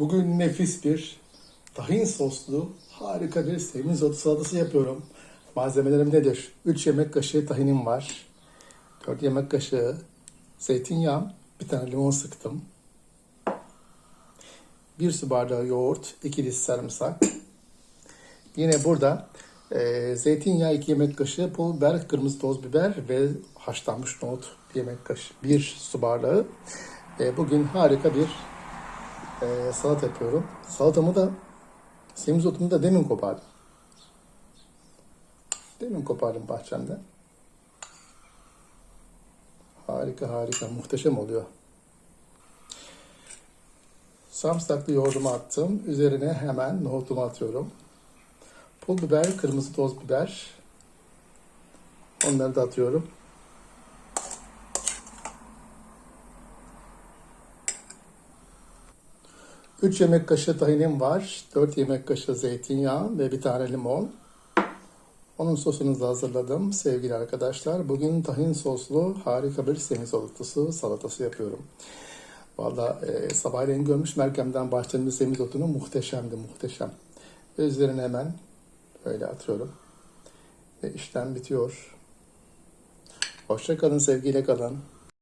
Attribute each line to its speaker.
Speaker 1: Bugün nefis bir tahin soslu harika bir semizotu salatası yapıyorum. Malzemelerim nedir? 3 yemek kaşığı tahinim var. 4 yemek kaşığı zeytinyağı, bir tane limon sıktım. 1 su bardağı yoğurt, 2 diş sarımsak. Yine burada e, zeytinyağı 2 yemek kaşığı, pul biber, kırmızı toz biber ve haşlanmış nohut 1 yemek kaşığı, 1 su bardağı. E, bugün harika bir e, salata yapıyorum. Salatamı da semizotumu da demin kopardım. Demin kopardım bahçemden. Harika harika muhteşem oluyor. Sarımsaklı yoğurdumu attım. Üzerine hemen nohutumu atıyorum. Pul biber, kırmızı toz biber. Onları da atıyorum. Üç yemek kaşığı tahinim var. 4 yemek kaşığı zeytinyağı ve bir tane limon. Onun sosunu da hazırladım sevgili arkadaşlar. Bugün tahin soslu harika bir semizotu salatası yapıyorum. Valla e, sabahleyin görmüş Merkem'den bahçemde semizotunu muhteşemdi muhteşem. Üzerine hemen böyle atıyorum. Ve işlem bitiyor. Hoşça kalın sevgiyle kalın.